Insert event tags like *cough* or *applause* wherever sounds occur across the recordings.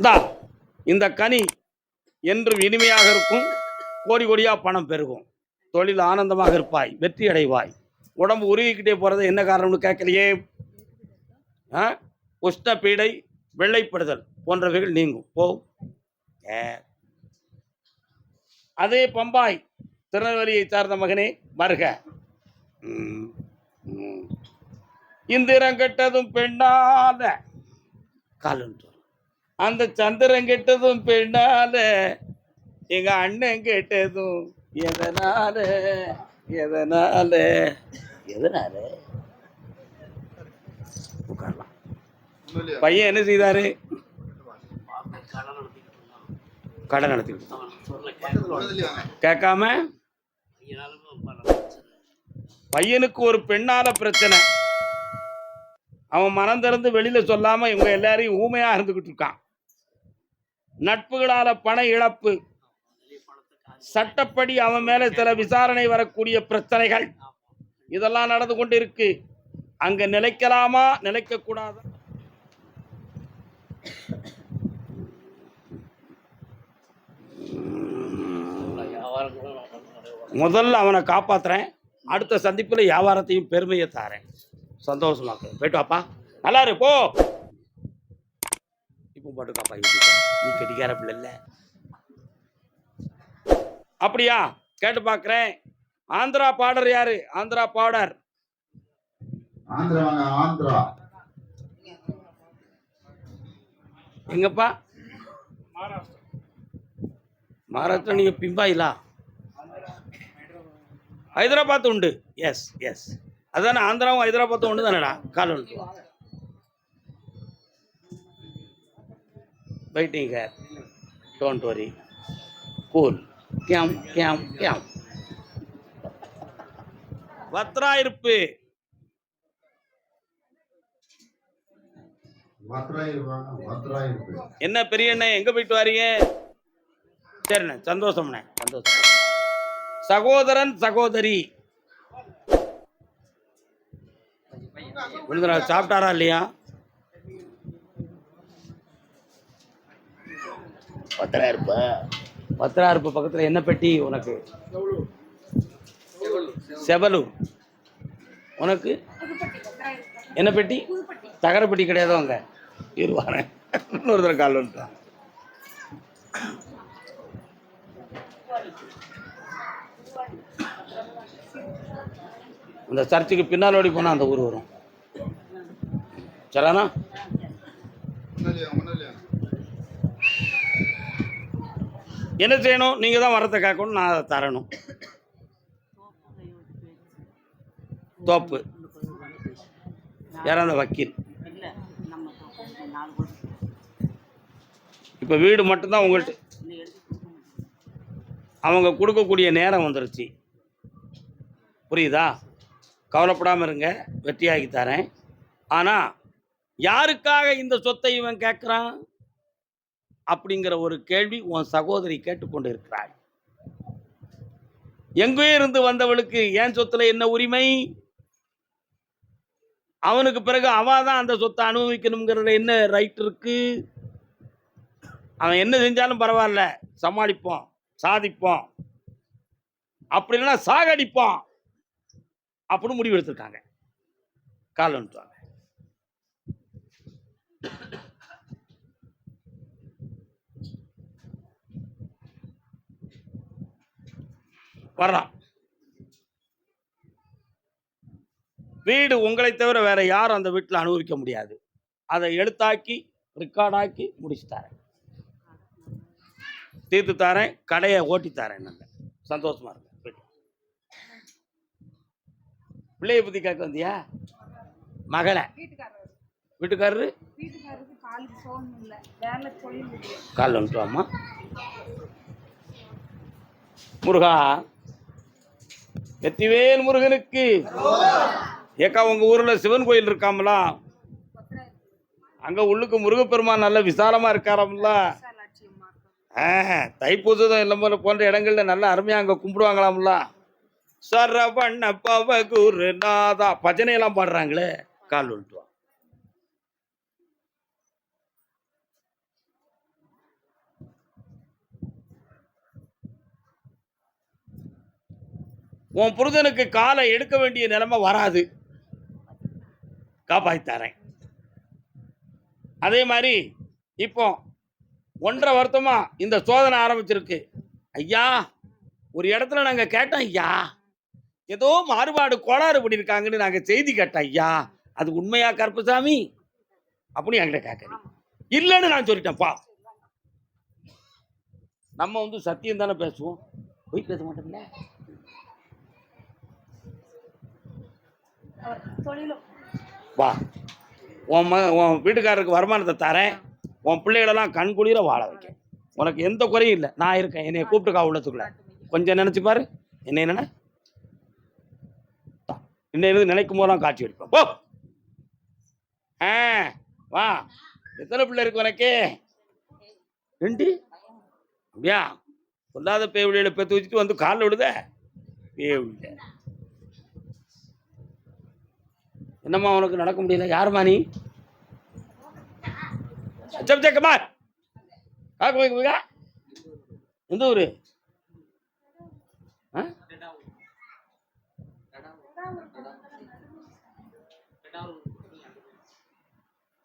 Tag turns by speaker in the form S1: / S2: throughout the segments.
S1: தா இந்த கனி என்றும் இனிமையாக இருக்கும். கோடி கோடியாக பணம் பெருகும். தொழில் ஆனந்தமாக இருப்பாய் வெற்றி அடைவாய். உடம்பு உருகிக்கிட்டே போகிறது என்ன காரணம்னு கேட்கலையே? ஆ? உஷ்ண பீடை வெள்ளைப்படுதல் போன்றவைகள் நீங்கும். போ. ஏ. அதே பம்பாய் திருநெல்வேலியை சார்ந்த மகனே வருக. இந்திரம் கெட்டதும் பெண்ணால காலன் அந்த சந்திரன் கெட்டதும் பெண்ணால எங்க அண்ணன் கெட்டதும் எதனால எதனால எதனால? உட்காரலாம். பையன் என்ன செய்தாரு? கடை நடத்திக்கிட்டு கேட்காம? பையனுக்கு ஒரு பெண்ணால பிரச்சனை. அவன் மனம் திறந்து வெளியில சொல்லாம இவங்க எல்லாரையும் ஊமையா இருந்துகிட்டு இருக்கான். நட்புகளால பண இழப்பு. சட்டப்படி அவன் மேல சில விசாரணை வரக்கூடிய பிரச்சனைகள். இதெல்லாம் நடந்து கொண்டு இருக்கு அங்க நிலைக்கலாமா? நிலைக்க கூடாதா முதல்ல அவனை காப்பாத்துறேன். அடுத்த சந்திப்புல வியாபாரத்தையும் பெருமையை தாரேன். சந்தோஷமாக்கு போயிட்டு வாப்பா. நல்லா இருப்போ போ இப்போ போட்டு காப்பா வீட்டுக்கு. நீ கெட்டிக்கார பிள்ளை இல்ல. அப்படியா? கேட்டு பார்க்குறேன். ஆந்திரா பாடர் யாரு? ஆந்திரா பாடர்.
S2: ஆந்திரா ஆந்திரா.
S1: எங்கப்பா? மகாராஷ்டிரா. நீங்க பிம்பாயிலா ஹைதராபாத் உண்டு. எஸ் எஸ் அதானே ஆந்திராவும் ஹைதராபாத்தும் ஒன்று தானடா கால் ஒன்று waiting here don't worry cool game game game Patra இருப்பு என்ன பெரிய அண்ணே எங்க போயிட்டு வாரீங்க? சரிண்ணே சந்தோஷம்ண்ணே சந்தோஷம். சகோதரன் சகோதரி. விழுந்துடா சாப்பிட்டாரா இல்லையா? பத்திரா இருப்பா. பத்திரா இருப்பு பக்கத்துல என்ன பெட்டி உனக்கு? செவலு. உனக்கு? என்ன பெட்டி? தகர பெட்டி கிடையாதோ அங்க. இருவாரேன் இன்னொரு தடவை கால் வந்துட்டான் அந்த சர்ச்சுக்கு பின்னால் ஓடி போனால் அந்த ஊர் வரும். சரிண்ணா என்ன செய்யணும்? நீங்கள் தான் வரத்தை காக்கணும் நான் அதை தரணும். தோப்பு. யாரும் அந்த வக்கீல். இப்போ வீடு மட்டும்தான் உங்கள்கிட்ட அவங்க கொடுக்கக்கூடிய நேரம் வந்துருச்சு. புரியுதா? கவலைப்படாமல் இருங்க வெற்றியாக்கி தரேன். ஆனால் யாருக்காக இந்த சொத்தை இவன் கேட்குறான்? அப்படிங்கிற ஒரு கேள்வி உன் சகோதரி கேட்டுக்கொண்டு இருக்கிறாள் எங்கே இருந்து வந்தவளுக்கு ஏன் சொத்துல என்ன உரிமை? அவனுக்கு பிறகு அவ தான் அந்த சொத்தை அனுபவிக்கணுங்கிறதுல என்ன ரைட் இருக்கு? அவன் என்ன செஞ்சாலும் பரவாயில்ல சமாளிப்போம் சாதிப்போம் அப்படி இல்லைன்னா சாகடிப்போம் அப்படின்னு முடிவு எடுத்திருக்காங்க கால் வர்றான். வீடு உங்களை தவிர வேற யாரும் அந்த வீட்டில் அனுபவிக்க முடியாது. அதை எழுத்தாக்கி ரெக்கார்டாக்கி முடிச்சு தரேன் தீர்த்து தரேன் கடையை ஓட்டி தரேன் நல்ல சந்தோஷமா இருக்கு பிள்ளைய பத்தி கேட்க வந்தியா? மகளை.
S3: வீட்டுக்காரர்?
S1: வீட்டுக்காரரு
S3: வந்துட்டு முருகா சோகம் இல்லை வேலை தொழில் இல்லை
S1: காலில் வந்துட்டு வாம்மா முருகா வெற்றிவேல் முருகனுக்கு. ஏக்கா உங்க ஊர்ல சிவன் கோயில் இருக்காமலா? அங்க உள்ளுக்கு முருகப்பெருமான் நல்ல விசாலமா இருக்காராம்ல.
S3: விசாலாட்சி அம்மா
S1: தைப்பூசம் இல்லை போன்ற இடங்கள்ல நல்லா அருமையா அங்க கும்பிடுவாங்களாம்ல. சரவண்ண பவகுரு நாதா. பஜனையெல்லாம் பாடுறாங்களே கால் விட்டுவா உன் புருதனுக்கு காலை எடுக்க வேண்டிய நிலைமை வராது. காப்பாற்றித்தரேன் அதே மாதிரி இப்போ ஒன்றரை வருத்தமாக இந்த சோதனை ஆரம்பிச்சிருக்கு. ஐயா ஒரு இடத்துல நாங்கள் கேட்டோம் ஐயா ஏதோ மாறுபாடு கோளாறு பண்ணியிருக்காங்கன்னு நாங்கள் செய்தி கேட்டோம் ஐயா. அது உண்மையா கருப்பசாமி? அப்படின்னு என்கிட்ட கேட்குறீங்க. இல்லைன்னு நான் சொல்லிட்டேன் பா. நம்ம வந்து சத்தியம் தானே பேசுவோம். போய் பேச மாட்டோம்ல? வா. உன் ம உன் வீட்டுக்காரருக்கு வருமானத்தை தரேன். உன் பிள்ளைகளெல்லாம் கண் குளிர வாழ வைக்க உனக்கு எந்த குறையும் இல்லை. நான் இருக்கேன். என்னைய கூப்பிட்டுக்கா உள்ளத்துக்குள்ள. கொஞ்சம் நினச்சி பாரு. என்ன என்னென்ன? இன்னும் நினைக்கும் போதெல்லாம் காட்சி எடுப்போம் போ. ஆ வா. எத்தனை பிள்ளை இருக்கு உனக்கு? ரெண்டு? அப்படியா? சொல்லாத பேவிழியில் பெற்று வச்சுட்டு வந்து காலில் விடுத பேவிழிய என்னம்மா உனக்கு நடக்க முடியல? யாருமா நீ? சச்சம் சக்கமார் காக்க போய் எந்த ஊரு? ஆ?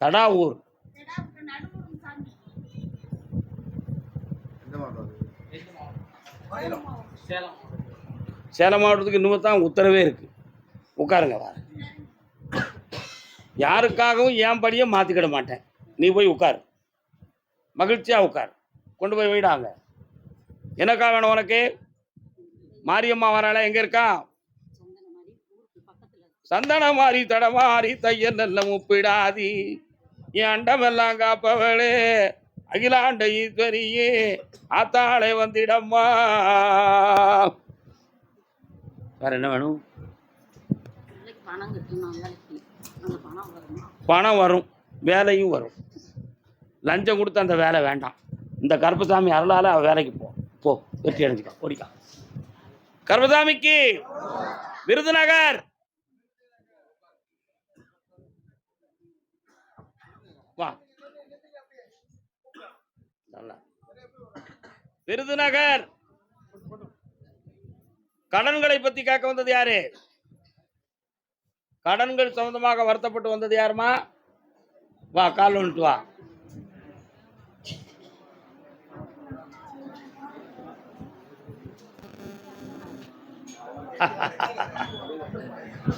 S1: தடாவூர். சேலம் மாவட்டத்துக்கு இன்னும் தான் உத்தரவே இருக்கு. உட்காருங்க வர யாருக்காகவும் என் படியை மாற்றிக்கிட மாட்டேன். நீ போய் உட்கார். மகிழ்ச்சியாக உட்கார். கொண்டு போய் வைடாங்க. என்னக்கா வேணும் உனக்கு? மாரியம்மா வராள? எங்கே இருக்கா?
S4: சொந்தன
S1: சந்தன மாறி தடமாறி தையல் நல்ல முப்பிடாதி என் அண்டமெல்லாம் காப்பவளே அகிலாண்ட ஈஸ்வரியே ஆத்தாளை வந்திடம்மா. வேற என்ன வேணும்?
S4: பணம் கட்டணும் பணம் வரும்.
S1: வேலையும் வரும். லஞ்சம் கொடுத்து அந்த வேலை வேண்டாம். இந்த கருப்பசாமி அருளால் அவ வேலைக்கு போ போ வெற்றி அடைஞ்சிக்கா ஓடிக்கா. கருப்பசாமிக்கு விருதுநகர். வா. நல்லா. விருதுநகர். கடன்களை பத்தி கேட்க வந்தது யாரு? கடன்கள் சம்பந்தமாக வருத்தப்பட்டு வந்தது யாருமா? வா கால் வந்துட்டு வா.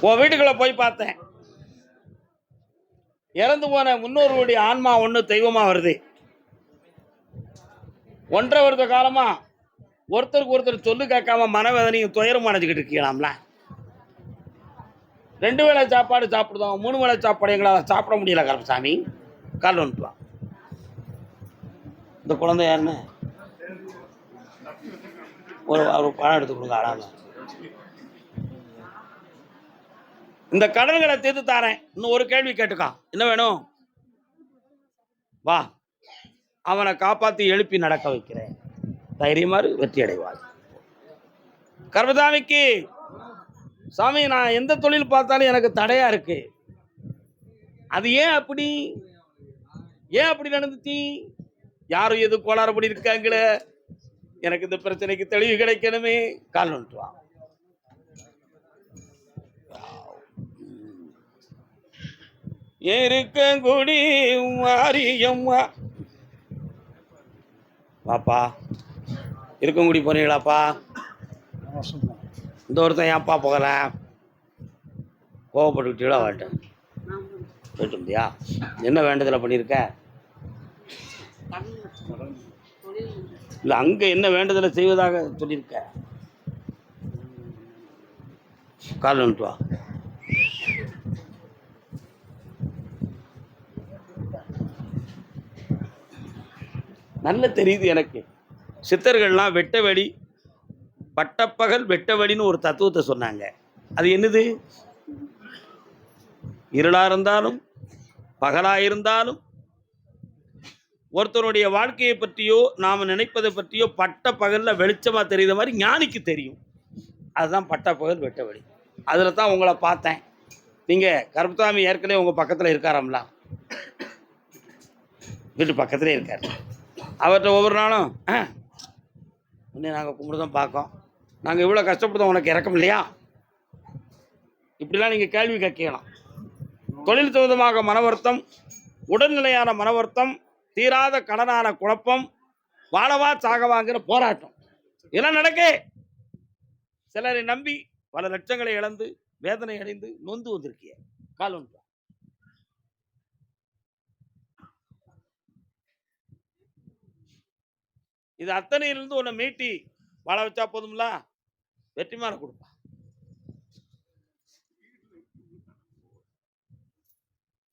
S1: உன் வீட்டுக்குள்ள போய் பார்த்தேன். இறந்து போன முன்னோர்களுடைய ஆன்மா ஒன்று தெய்வமா வருது. ஒன்றரை வருட காலமா ஒருத்தருக்கு ஒருத்தர் சொல்லு கேட்காம மனவேதனையும் துயரம் அடைஞ்சுக்கிட்டு இருக்கீங்களாம்ல? ரெண்டு வேளை சாப்பாடு சாப்பிடுதோம் மூணு வேளை சாப்பாடு எங்களால் சாப்பிட முடியல கருப்பசாமி. கால் வந்துட்டு இந்த குழந்தை யாருன்னு? ஒரு ஒரு பணம் எடுத்து கொடுங்க ஆடாம இந்த கடன்களை தீர்த்து தாரேன். இன்னும் ஒரு கேள்வி கேட்டுக்கா. என்ன வேணும்? வா. அவனை காப்பாற்றி எழுப்பி நடக்க வைக்கிறேன். தைரியமாறு வெற்றி அடைவாள் கர்மதாமிக்கு சாமி நான் எந்த தொழில் பார்த்தாலும் எனக்கு தடையா இருக்கு. அது ஏன் அப்படி? ஏன் அப்படி நடந்துச்சு? யாரும் எது கோளாறு படி இருக்காங்களே எனக்கு இந்த பிரச்சனைக்கு தெளிவு கிடைக்கணுமே. கால் வந்துட்டு இருக்கங்குடி மாரியம்மா வாப்பா. இருக்கங்குடி போறீங்களாப்பா இந்த ஒருத்தன் ஏன்ப்பா போகிறேன் கோவப்பட்டுக்கிட்டீங்களா
S4: வாட்டேன்
S1: போயிட்டு இருந்தியா என்ன வேண்டுதலை பண்ணியிருக்க? இல்லை அங்கே என்ன வேண்டுதலை செய்வதாக சொல்லியிருக்க? கால் வந்துட்டு வா. நல்ல தெரியுது எனக்கு. சித்தர்கள்லாம் வெட்ட வெடி பட்டப்பகல் வெட்டவழின்னு ஒரு தத்துவத்தை சொன்னாங்க. அது என்னது? இருளாக இருந்தாலும் பகலாக இருந்தாலும் ஒருத்தருடைய வாழ்க்கையை பற்றியோ நாம் நினைப்பதை பற்றியோ பட்ட பகலில் வெளிச்சமாக தெரியுத மாதிரி ஞானிக்கு தெரியும். அதுதான் பட்ட பகல் வெட்ட வழி அதில் தான் உங்களை பார்த்தேன். நீங்கள் கருப்பசாமி ஏற்கனவே உங்கள் பக்கத்தில் இருக்காராம்ல? வீட்டு பக்கத்துலேயே இருக்கார். அவர்கிட்ட ஒவ்வொரு நாளும் உன்னை நாங்கள் கும்பிட்டு தான் பார்க்கோம். நாங்கள் இவ்வளோ கஷ்டப்படுத்தோம் உனக்கு இறக்கம் இல்லையா? இப்படிலாம் நீங்கள் கேள்வி கேட்கலாம். தொழில் சம்பந்தமாக மனவருத்தம் உடல்நிலையான மனவருத்தம் தீராத கடனான குழப்பம் வாழவா சாகவாங்கிற போராட்டம். இதெல்லாம் நடக்கே? சிலரை நம்பி பல லட்சங்களை இழந்து வேதனை அடைந்து நொந்து வந்திருக்கிய கால் ஒன்று. இது அத்தனையிலிருந்து உன்னை மீட்டி வாழ வச்சா போதும்ல? வெற்றிமான கொடுப்பா.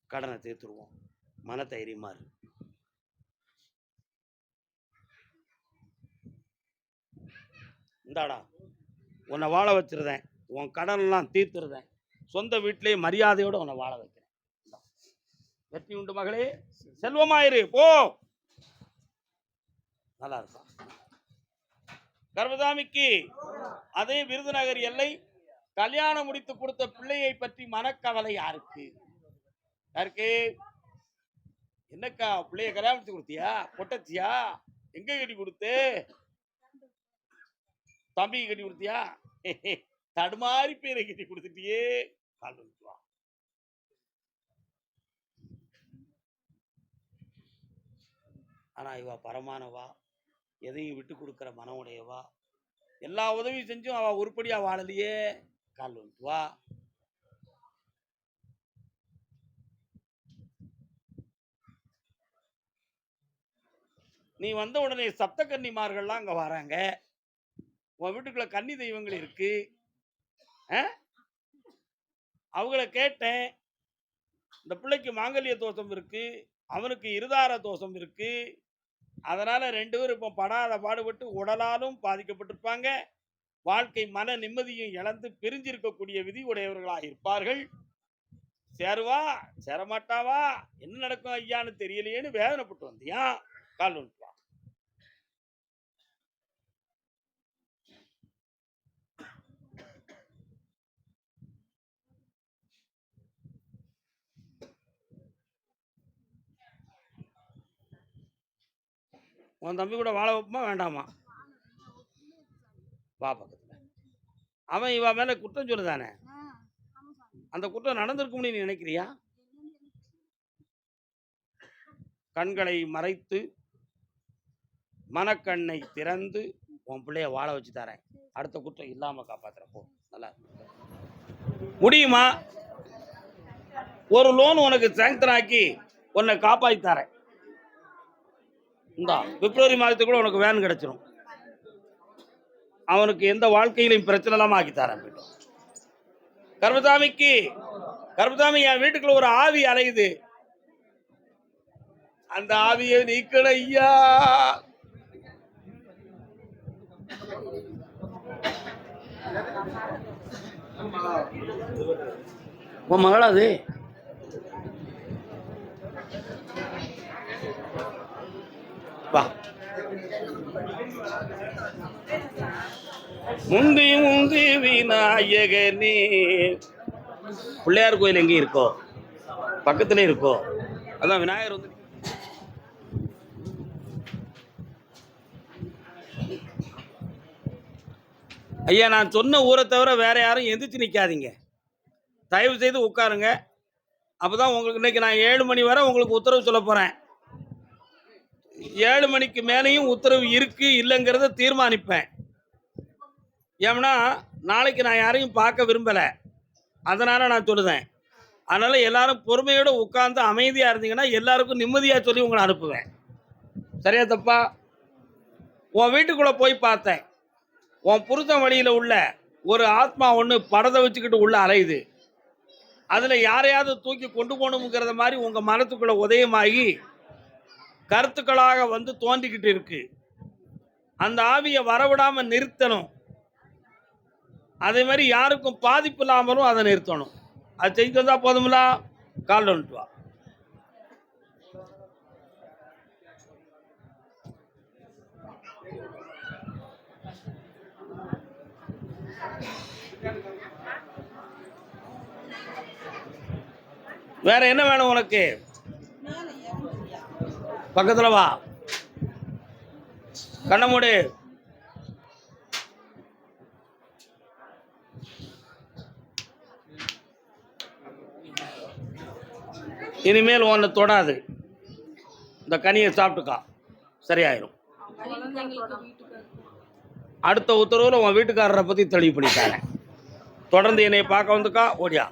S1: கடனை தீர்த்துருவோம். மன தைரியமா இரு. இந்தாடா உன்னை வாழ வச்சிருந்தேன். உன் கடன்லாம் தீர்த்துருந்தேன். சொந்த வீட்டிலேயே மரியாதையோட உன்னை வாழ வைக்கிறேன். வெற்றி உண்டு மகளே. செல்வமாயிரு போ. நல்லா இருக்கும் கர்வதாமிக்கு அதே விருதுநகர் எல்லை கல்யாணம் முடித்து கொடுத்த பிள்ளையை பற்றி மனக்கவலை யாருக்கு? யாருக்கு? என்னக்கா பிள்ளைய கல்யாணம் கொடுத்தியா? பொட்டச்சியா? எங்க கட்டி கொடுத்து? தம்பி கட்டி கொடுத்தியா? தடுமாறி பேரை கட்டி கொடுத்துட்டியே. கால் வந்துட்டு ஆனா இவா பரமானவா? எதையும் விட்டு கொடுக்குற மன உடையவா எல்லா உதவியும் செஞ்சும் அவள் உருப்படியாக வாழலையே? கால் வந்துட்டு வா. நீ வந்த உடனே சப்த கன்னிமார்கள்லாம் அங்கே வராங்க. உன் வீட்டுக்குள்ள கன்னி தெய்வங்கள் இருக்கு. ஆ? அவங்கள கேட்டேன். இந்த பிள்ளைக்கு மாங்கல்ய தோஷம் இருக்கு. அவனுக்கு இருதார தோஷம் இருக்கு. அதனால் ரெண்டு பேரும் இப்போ படாத பாடுபட்டு உடலாலும் பாதிக்கப்பட்டிருப்பாங்க. வாழ்க்கை மன நிம்மதியும் இழந்து பிரிஞ்சிருக்கக்கூடிய விதி உடையவர்களாக இருப்பார்கள். சேருவா சேரமாட்டாவா என்ன நடக்கும் ஐயான்னு தெரியலையேன்னு வேதனைப்பட்டு வந்தியா கால் உன் தம்பி கூட வாழ வைப்போமா? வேண்டாமா? வா பக்கத்தில். அவன் இவன் மேலே குற்றம் சொல்லுதானே? அந்த குற்றம் நடந்திருக்கும்னு நீ நினைக்கிறியா? கண்களை மறைத்து மனக்கண்ணை திறந்து உன் பிள்ளைய வாழ வச்சு தரேன். அடுத்த குற்றம் இல்லாம காப்பாத்துற போ. நல்லா. முடியுமா? ஒரு லோன் உனக்கு சாங்ஷன் ஆக்கி உன்னை காப்பாத்தி தரேன். இந்தா பிப்ரவரி மாதத்துக்குள்ள உனக்கு வேன் கிடைச்சிரும். அவனுக்கு எந்த வாழ்க்கையிலையும் பிரச்சனை இல்லாமல் ஆக்கி தரேன் போயிட்டோம் கர்மசாமிக்கு கர்மசாமி என் வீட்டுக்குள்ள ஒரு ஆவி அலையுது. அந்த ஆவியை நீக்கல ஐயா. உன் மகளா அது? வா. முந்தி முந்தி விநாயகனே. பிள்ளையார் கோயில் எங்கேயும் இருக்கோ? பக்கத்துல இருக்கோ? அதான் விநாயகர் வந்து ஐயா நான் சொன்ன ஊரை தவிர வேற யாரும் எந்திரிச்சு நிற்காதீங்க தயவு செய்து உட்காருங்க. அப்போ தான் உங்களுக்கு இன்னைக்கு நான் ஏழு மணி வரை உங்களுக்கு உத்தரவு சொல்ல போகிறேன் ஏழு மணிக்கு மேலேயும் உத்தரவு இருக்கு இல்லைங்கிறத தீர்மானிப்பேன். ஏன்னா நாளைக்கு நான் யாரையும் பார்க்க விரும்பலை. அதனால நான் சொல்லுதேன். அதனால எல்லாரும் பொறுமையோடு உட்கார்ந்து அமைதியாக இருந்தீங்கன்னா எல்லாருக்கும் நிம்மதியாக சொல்லி உங்களை அனுப்புவேன். சரியா தப்பா? உன் வீட்டுக்குள்ள போய் பார்த்தேன். உன் புருஷன் வழியில் உள்ள ஒரு ஆத்மா ஒன்று படத்தை வச்சுக்கிட்டு உள்ள அலையுது அதில் யாரையாவது தூக்கி கொண்டு போகணுங்கிறத மாதிரி உங்கள் மனத்துக்குள்ளே உதயமாகி கருத்துக்களாக வந்து தோன்றிக்கிட்டு இருக்கு. அந்த ஆவியை வரவிடாம நிறுத்தணும். அதே மாதிரி யாருக்கும் பாதிப்பு இல்லாமலும் அதை நிறுத்தணும். அது செஞ்சு வந்தா போதும்ல? கால் வந்துட்டு வா. வேற என்ன வேணும் உனக்கு? பக்கத்தில் வா. கண்ணமுடி இனிமேல் ஒன்று தொடாது. இந்த கனியை சாப்பிட்டுக்கா. சரியாயிரும். அடுத்த உத்தரவில் உன் வீட்டுக்காரரை பற்றி தெளிவு பண்ணிட்டாங்க. தொடர்ந்து என்னை பார்க்க வந்துக்கா ஓடியா.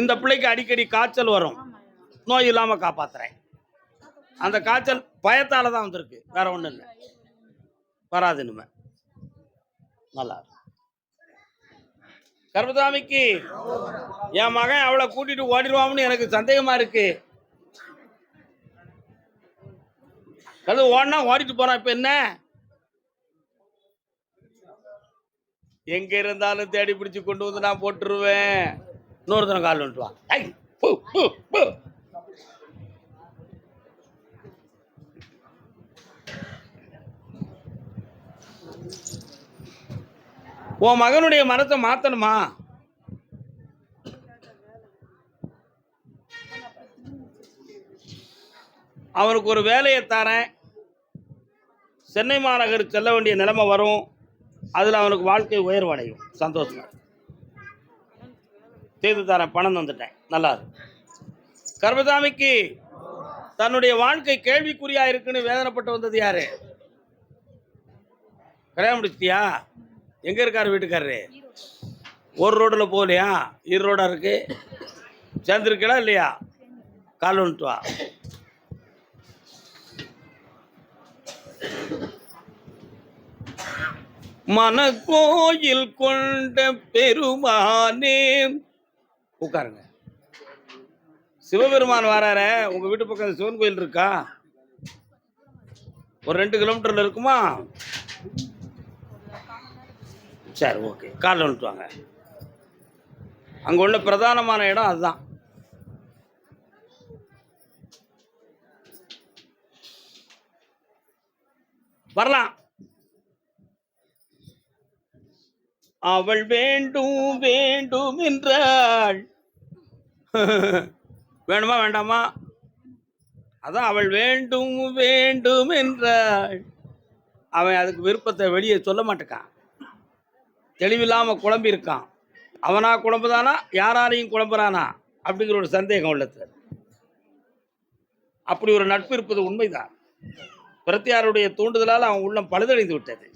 S1: இந்த பிள்ளைக்கு அடிக்கடி காய்ச்சல் வரும். நோய் இல்லாமல் காப்பாற்றுறேன் அந்த காய்ச்சல் பயத்தால் தான் வந்திருக்கு. வேற ஒன்றும் இல்லை. வராது இனிமே. நல்லா கர்பதாமிக்கு என் மகன் அவளை கூட்டிட்டு ஓடிடுவான்னு எனக்கு சந்தேகமா இருக்கு. அது ஓடினா ஓடிட்டு போறான் இப்ப என்ன? எங்க இருந்தாலும் தேடி பிடிச்சு கொண்டு வந்து நான் போட்டுருவேன். இன்னொருத்தனை கால் வந்துட்டு வா ஐ, பு, பு, பு. உன் மகனுடைய மனத்தை மாத்தணுமா? அவனுக்கு ஒரு வேலையை தரேன். சென்னை மாநகர் செல்ல வேண்டிய நிலைமை வரும். அதில் அவனுக்கு வாழ்க்கை உயர்வடையும். சந்தோஷம் செய்து தரேன். பணம் வந்துட்டேன் நல்லா இருக்கு கர்மசாமிக்கு தன்னுடைய வாழ்க்கை கேள்விக்குறியா இருக்குன்னு வேதனைப்பட்டு வந்தது யாரு? கல்யாணம் முடிச்சிட்டியா? எங்கே இருக்கார் வீட்டுக்காரரு? ஒரு ரோட்டில் போகலையா? இரு ரோடாக இருக்கு. சேர்ந்துருக்கா இல்லையா? கால் வந்துட்டு வா. மனக்கோயில் கொண்ட பெருமானே. உட்காருங்க. சிவபெருமான் வராரே. உங்க வீட்டு பக்கம் சிவன் கோயில் இருக்கா? ஒரு ரெண்டு கிலோமீட்டர்ல இருக்குமா? சரி ஓகே. காலில் வந்துட்டு வாங்க. அங்கே உள்ள பிரதானமான இடம் அதுதான். வரலாம். அவள் வேண்டும் வேண்டும் என்றாள். *laughs* வேணுமா வேண்டாமா? அதான் அவள் வேண்டும் வேண்டும் என்றாள். அவன் அதுக்கு விருப்பத்தை வெளியே சொல்ல மாட்டேக்கான். தெளிவில்லாமல் குழம்பி இருக்கான் அவனா குழம்புதானா? யாராரையும் குழம்புறானா? அப்படிங்கிற ஒரு சந்தேகம் உள்ளது. அப்படி ஒரு நட்பு இருப்பது உண்மைதான். பிரத்தியாருடைய தூண்டுதலால் அவன் உள்ளம் பழுதடைந்து விட்டது.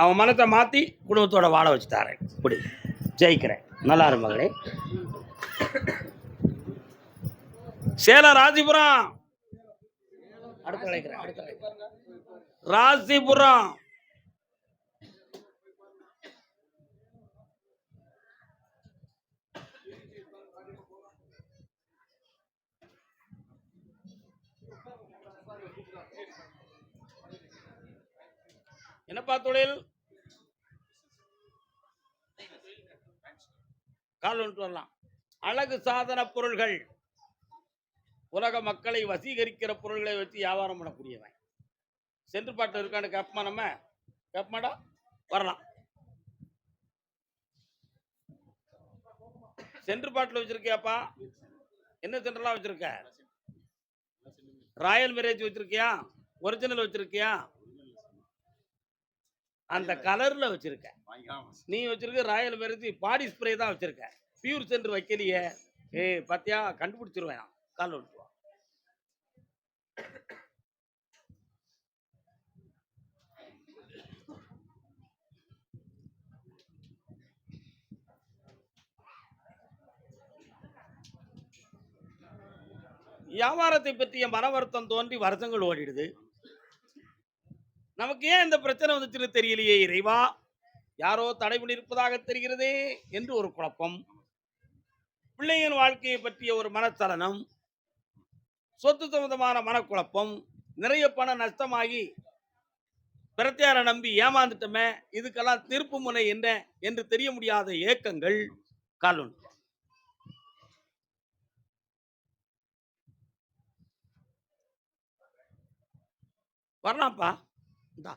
S1: அவன் மனத்தை மாற்றி குடும்பத்தோட வாழ வச்சுட்டாரன் இப்படி ஜெயிக்கிறேன். நல்லா இரு மகளே. சேலம் ராசிபுரம். அடுத்து அழைக்கிறேன். அடுத்து ராசிபுரம். என்னப்பா தொழில் கால் வந்துட்டு வரலாம். அழகு சாதன பொருள்கள். உலக மக்களை வசீகரிக்கிற பொருள்களை வச்சு வியாபாரம் பண்ணக்கூடியவன். சென்று பாட்டு இருக்கான்னு கேப்பமா நம்ம? கேப்பமாடா வரலாம். சென்று பாட்டில் வச்சிருக்கியாப்பா? என்ன சென்டர்லாம் வச்சிருக்க? ராயல் மேரேஜ் வச்சிருக்கியா? ஒரிஜினல் வச்சிருக்கியா? அந்த கலர்ல வச்சிருக்க. நீ வச்சிருக்க ராயல் மேரேஜ் பாடி ஸ்ப்ரே தான் வச்சிருக்க. பியூர் சென்டர் வைக்கலையே. ஏய் பாத்தியா? கண்டுபிடிச்சிருவேன் கால் விட்டு வா வியாபாரத்தை பற்றிய மன வருத்தம் தோன்றி வருஷங்கள் ஓடிடுது. நமக்கு ஏன் இந்த பிரச்சனை வந்துச்சுன்னு தெரியலையே இறைவா? யாரோ தடை பண்ணியிருப்பதாக தெரிகிறதே என்று ஒரு குழப்பம். பிள்ளையின் வாழ்க்கையை பற்றிய ஒரு மனச்சலனம் சொத்து சம்பந்தமான மனக்குழப்பம் நிறைய பணம் நஷ்டமாகி பிரத்தியாரை நம்பி ஏமாந்துட்டோமே இதுக்கெல்லாம் திருப்பு முனை என்ன என்று தெரிய முடியாத ஏக்கங்கள் காலொன்று வரலாம்ப்பா இந்தா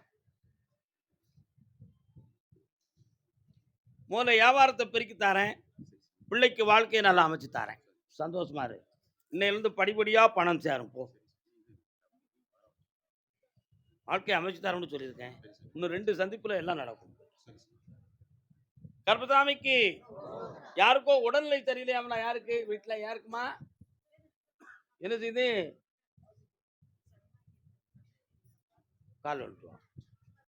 S1: முதல்ல வியாபாரத்தை பெருக்கி தரேன். பிள்ளைக்கு வாழ்க்கையை நல்லா அமைச்சு தரேன். சந்தோஷமா இரு. இன்னையிலேருந்து படிப்படியாக பணம் சேரும் போ. வாழ்க்கையை அமைச்சு தரேன்னு சொல்லியிருக்கேன். இன்னும் ரெண்டு சந்திப்பில் எல்லாம் நடக்கும். கர்ப்பசாமிக்கு யாருக்கோ உடல்நிலை சரியில்லையாமலா யாருக்கு? வீட்டில் யாருக்குமா? என்ன செய்யுது கால் வந்துட்டு